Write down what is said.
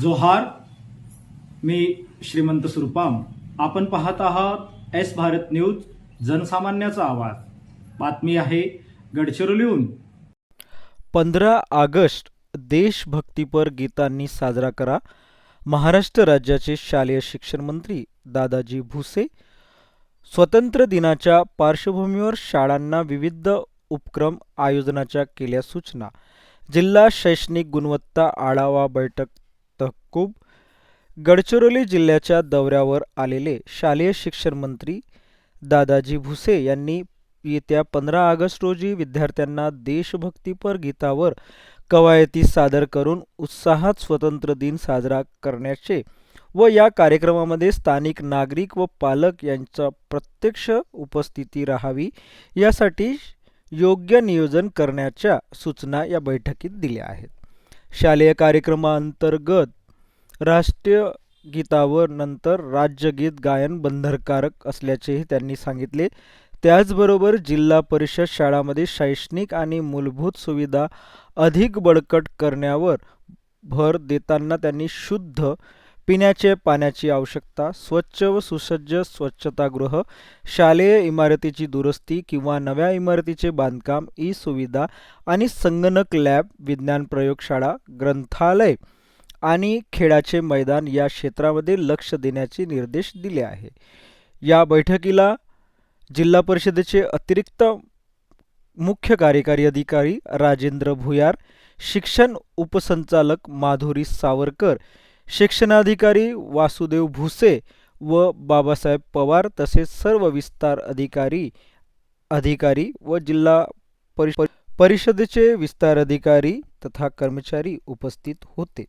जोहार मी श्रीमंत सुरपाम. आपण पाहत आहात एस भारत न्यूज जनसामान्याचा आवाज. बातमी आहे गडचिरोलीहून. पंधरा ऑगस्ट देशभक्तीपर गीतांनी साजरा करा. महाराष्ट्र राज्याचे शालेय शिक्षण मंत्री दादाजी भुसे. स्वतंत्र दिनाच्या पार्श्वभूमीवर शाळांना विविध उपक्रम आयोजनाच्या केल्या सूचना. जिल्हा शैक्षणिक गुणवत्ता आढावा बैठक तहकूब गडचिरोली जिल्ह्याच्या दौऱ्यावर आलेले शालेय शिक्षण मंत्री दादाजी भुसे यांनी येत्या पंधरा ऑगस्ट रोजी विद्यार्थ्यांना देशभक्तीपर गीतावर कवायती सादर करून उत्साहात स्वतंत्र दिन साजरा करण्याचे व या कार्यक्रमामध्ये स्थानिक नागरिक व पालक यांचा प्रत्यक्ष उपस्थिती राहावी यासाठी योग्य नियोजन करण्याच्या सूचना या बैठकीत दिल्या आहेत. शालेय कार्यक्रमांतर्गत राष्ट्रीय गीतावर नंतर राज्यगीत गायन बंधनकारक असल्याचेही त्यांनी सांगितले. त्याचबरोबर जिल्हा परिषद शाळांमध्ये शैक्षणिक आणि मूलभूत सुविधा अधिक बळकट करण्यावर भर देताना त्यांनी शुद्ध पिण्याचे पाण्याची आवश्यकता स्वच्छ व सुसज्ज स्वच्छतागृह शालेय इमारतीची दुरुस्ती किंवा नव्या इमारतीचे बांधकाम ई सुविधा आणि संगणक लॅब विज्ञान प्रयोगशाळा ग्रंथालय आणि खेळाचे मैदान या क्षेत्रामध्ये लक्ष देण्याचे निर्देश दिले आहे. या बैठकीला जिल्हा परिषदेचे अतिरिक्त मुख्य कार्यकारी अधिकारी राजेंद्र भुयार शिक्षण उपसंचालक माधुरी सावरकर शिक्षणाधिकारी वासुदेव भुसे व बाबासाहेब पवार तसेच सर्व विस्तार अधिकारी अधिकारी व जिल्हा परिषदेचे विस्तार अधिकारी तथा कर्मचारी उपस्थित होते.